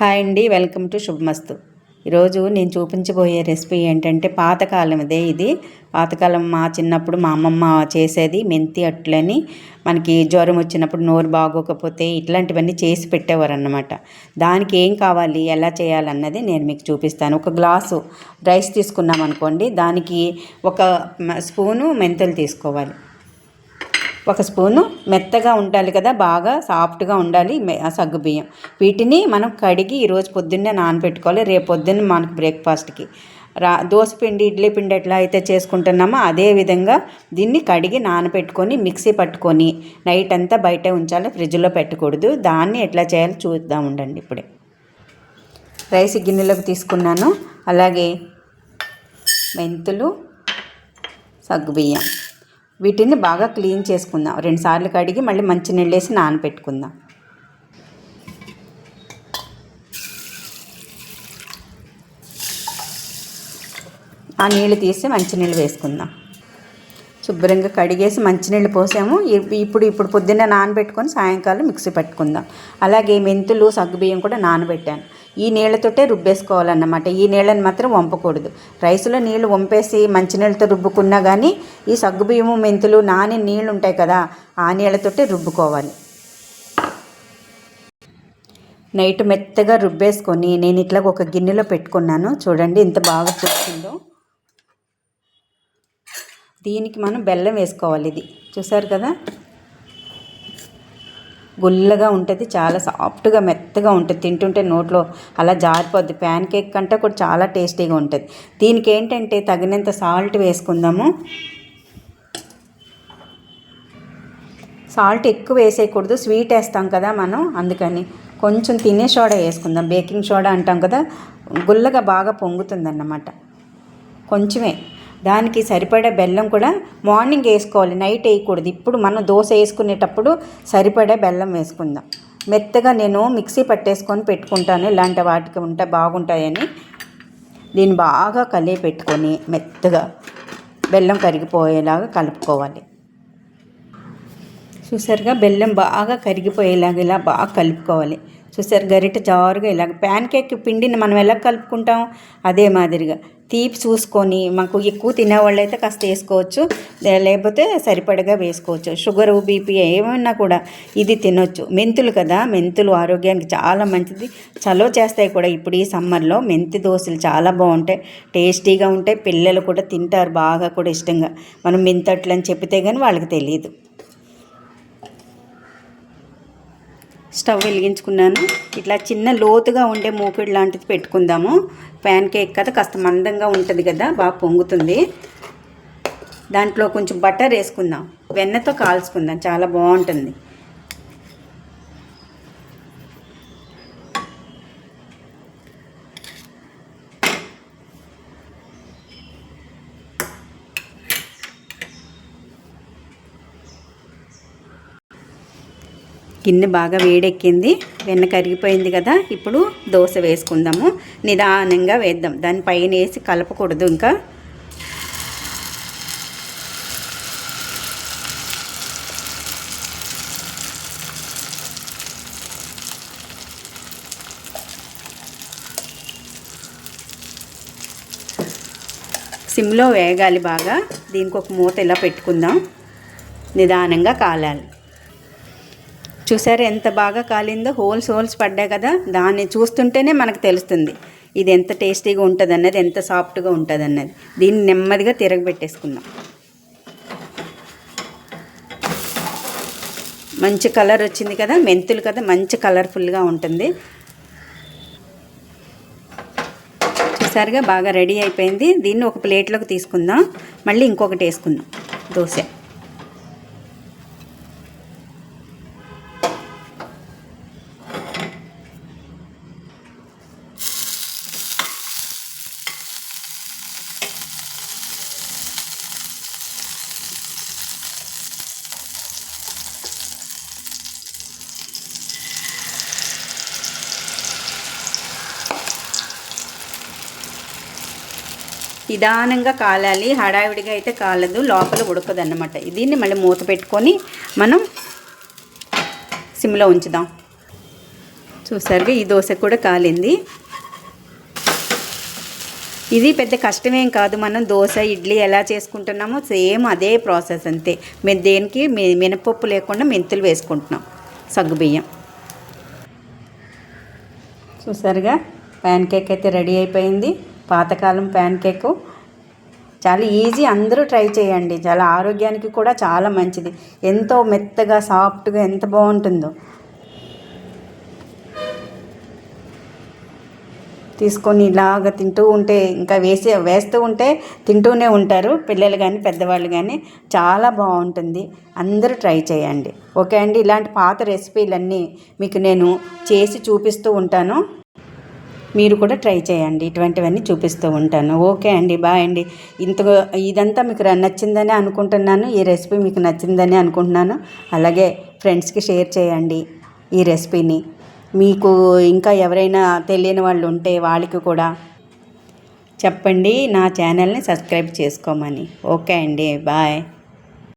Hi అండి welcome to శుభమస్తు. ఈరోజు నేను చూపించబోయే రెసిపీ ఏంటంటే పాతకాలందే ఇది. పాతకాలం మా చిన్నప్పుడు మా అమ్మమ్మ చేసేది మెంతి అట్లని. మనకి జ్వరం వచ్చినప్పుడు నోరు బాగోకపోతే ఇట్లాంటివన్నీ చేసి పెట్టేవారు అన్నమాట దానికి ఏం కావాలి ఎలా చేయాలన్నది నేను మీకు చూపిస్తాను. ఒక గ్లాసు రైస్ తీసుకున్నాం అనుకోండి దానికి ఒక స్పూను మెంతులు తీసుకోవాలి. ఒక స్పూను మెత్తగా ఉండాలి కదా బాగా సాఫ్ట్గా ఉండాలి సగ్గుబియ్యం వీటిని మనం కడిగి ఈరోజు పొద్దున్నే నానబెట్టుకోవాలి. రేపు పొద్దున్న మనకు బ్రేక్ఫాస్ట్కి. రా పిండి ఇడ్లీ పిండి ఎట్లా అయితే చేసుకుంటున్నామో అదే విధంగా దీన్ని కడిగి నానబెట్టుకొని మిక్సీ పట్టుకొని నైట్ అంతా బయట ఉంచాలి ఫ్రిడ్జ్లో పెట్టకూడదు. దాన్ని ఎట్లా చేయాలో చూద్దాం ఉండండి ఇప్పుడే. రైస్ గిన్నెలోకి తీసుకున్నాను. అలాగే మెంతులు సగ్గుబియ్యం వీటిని బాగా క్లీన్ చేసుకుందాం. రెండుసార్లు కడిగి మళ్ళీ మంచినీళ్ళు వేసి నానబెట్టుకుందాం. ఆ నీళ్ళు తీసి మంచినీళ్ళు వేసుకుందాం. శుభ్రంగా కడిగేసి మంచినీళ్ళు పోసాము. ఇప్పుడు ఇప్పుడు పొద్దున్న నానబెట్టుకొని సాయంకాలం మిక్సీ పట్టుకుందాం. అలాగే మెంతులు సగ్గుబియ్యం కూడా నానబెట్టాను. ఈ నీళ్ళతోటే రుబ్బేసుకోవాలన్నమాట. ఈ నీళ్ళని మాత్రం వంపకూడదు. రైసులో నీళ్ళు వంపేసి మంచినీళ్ళతో రుబ్బుకున్నా కానీ ఈ సగ్గుబియ్యము మెంతులు నాని నీళ్ళు ఉంటాయి కదా ఆ నీళ్ళతోటే రుబ్బుకోవాలి. నైట్ మెత్తగా రుబ్బేసుకొని నేను ఇట్లా ఒక గిన్నెలో పెట్టుకున్నాను. చూడండి ఇంత బాగా చూస్తుందో దీనికి మనం బెల్లం వేసుకోవాలి ఇది. చూసారు కదా? గుల్లగా ఉంటుంది చాలా సాఫ్ట్గా మెత్తగా ఉంటుంది. తింటుంటే నోట్లో అలా జారిపోద్ది. ప్యాన్ కేక్ కంటే కూడా చాలా టేస్టీగా ఉంటుంది. దీనికి ఏంటంటే తగినంత సాల్ట్ వేసుకుందాము. సాల్ట్ ఎక్కువ వేసేయకూడదు. స్వీట్ వేస్తాం కదా మనం అందుకని కొంచెం తినే సోడా వేసుకుందాం. బేకింగ్ సోడా అంటాం కదా గుల్లగా బాగా పొంగుతుందన్నమాట. కొంచెమే. దానికి సరిపడే బెల్లం కూడా మార్నింగ్ వేసుకోవాలి నైట్ వేయకూడదు. ఇప్పుడు మనం దోశ వేసుకునేటప్పుడు సరిపడే బెల్లం వేసుకుందాం. మెత్తగా నేను మిక్సీ పట్టేసుకొని పెట్టుకుంటాను. ఇలాంటి వాటికి ఉంటే బాగుంటాయని. దీన్ని బాగా కలిగి పెట్టుకొని మెత్తగా బెల్లం కరిగిపోయేలాగా కలుపుకోవాలి. చూసారుగా? బెల్లం బాగా కరిగిపోయేలాగా ఇలా బాగా కలుపుకోవాలి. చూసారు? గరిట జారుగా ఇలాగ ప్యాన్ కేక్ పిండిని మనం ఎలా కలుపుకుంటాం? అదే మాదిరిగా. తీపి చూసుకొని మాకు ఎక్కువ తినేవాళ్ళు అయితే కాస్త వేసుకోవచ్చు. లేకపోతే సరిపడగా వేసుకోవచ్చు. షుగర్ బీపీ ఏమైనా కూడా ఇది తినొచ్చు. మెంతులు కదా మెంతులు ఆరోగ్యానికి చాలా మంచిది. చలో చేస్తాయి కూడా. ఇప్పుడు ఈ సమ్మర్లో మెంతి దోశలు చాలా బాగుంటాయి. టేస్టీగా ఉంటాయి. పిల్లలు కూడా తింటారు బాగా కూడా ఇష్టంగా. మనం మెంతట్లు అని చెప్తే కానీ వాళ్ళకి తెలియదు స్టవ్ వెలిగించుకున్నాను. ఇట్లా చిన్న లోతుగా ఉండే మూపిడి లాంటిది పెట్టుకుందాము. ప్యాన్ కేక్ కదా కాస్త మందంగా ఉంటుంది కదా బాగా పొంగుతుంది. దాంట్లో కొంచెం బటర్ వేసుకుందాం. వెన్నతో కాల్చుకుందాం. చాలా బాగుంటుంది. గిన్నె బాగా వేడెక్కింది వెన్న కరిగిపోయింది కదా ఇప్పుడు దోశ వేసుకుందాము. నిదానంగా వేద్దాం. దాని పైన వేసి కలపకూడదు ఇంకా. సిమ్లో వేగాలి బాగా. దీనికి ఒక మూత ఇలా పెట్టుకుందాం. నిదానంగా కాలాలి. చూసారా ఎంత బాగా కాలిందో? హోల్స్ హోల్స్ పడ్డాయి కదా? దాన్ని చూస్తుంటేనే మనకు తెలుస్తుంది. ఇది ఎంత టేస్టీగా ఉంటుంది అన్నది ఎంత సాఫ్ట్గా ఉంటుంది అన్నది దీన్ని నెమ్మదిగా తిరగబెట్టేసుకుందాం. మంచి కలర్ వచ్చింది కదా? మెంతులు కదా? మంచి కలర్ఫుల్గా ఉంటుంది. చూసారుగా? బాగా రెడీ అయిపోయింది. దీన్ని ఒక ప్లేట్లోకి తీసుకుందాం. మళ్ళీ ఇంకొకటి వేసుకుందాం. దోశ. నిదానంగా కాలాలి హడావిడిగా అయితే కాలదు లోపల ఉడకదు అన్నమాట దీన్ని మళ్ళీ మూత పెట్టుకొని మనం సిమ్లో ఉంచుదాం. చూసారుగా ఈ దోశ కూడా కాలింది. ఇది పెద్ద కష్టమేం కాదు మనం దోశ ఇడ్లీ ఎలా చేసుకుంటున్నామో సేమ్ అదే ప్రాసెస్ అంతే. మేము దేనికి మినపప్పు లేకుండా మెంతులు వేసుకుంటున్నాం సగ్గుబియ్యం చూసారుగా ప్యాన్ కేక్ అయితే రెడీ అయిపోయింది. పాతకాలం ప్యాన్ కేకు చాలా ఈజీ అందరూ ట్రై చేయండి. చాలా ఆరోగ్యానికి కూడా చాలా మంచిది. ఎంతో మెత్తగా సాఫ్ట్గా ఎంత బాగుంటుందో. తీసుకొని ఇలాగ తింటూ ఉంటే ఇంకా వేసే వేస్తూ ఉంటే తింటూనే ఉంటారు. పిల్లలు కానీ పెద్దవాళ్ళు కానీ చాలా బాగుంటుంది. అందరూ ట్రై చేయండి. ఓకే అండి. ఇలాంటి పాత రెసిపీలన్నీ మీకు నేను చేసి చూపిస్తూ ఉంటాను. మీరు కూడా ట్రై చేయండి. ఇటువంటివన్నీ చూపిస్తూ ఉంటాను. ఓకే అండి బాయ్ అండి. ఇంత ఇదంతా మీకు నచ్చిందని అనుకుంటున్నాను. ఈ రెసిపీ మీకు నచ్చిందని అనుకుంటున్నాను. అలాగే ఫ్రెండ్స్కి షేర్ చేయండి ఈ రెసిపీని. మీకు ఇంకా ఎవరైనా తెలియని వాళ్ళు ఉంటే వాళ్ళకి కూడా చెప్పండి. నా ఛానల్ని సబ్స్క్రైబ్ చేసుకోమని. ఓకే అండి బాయ్.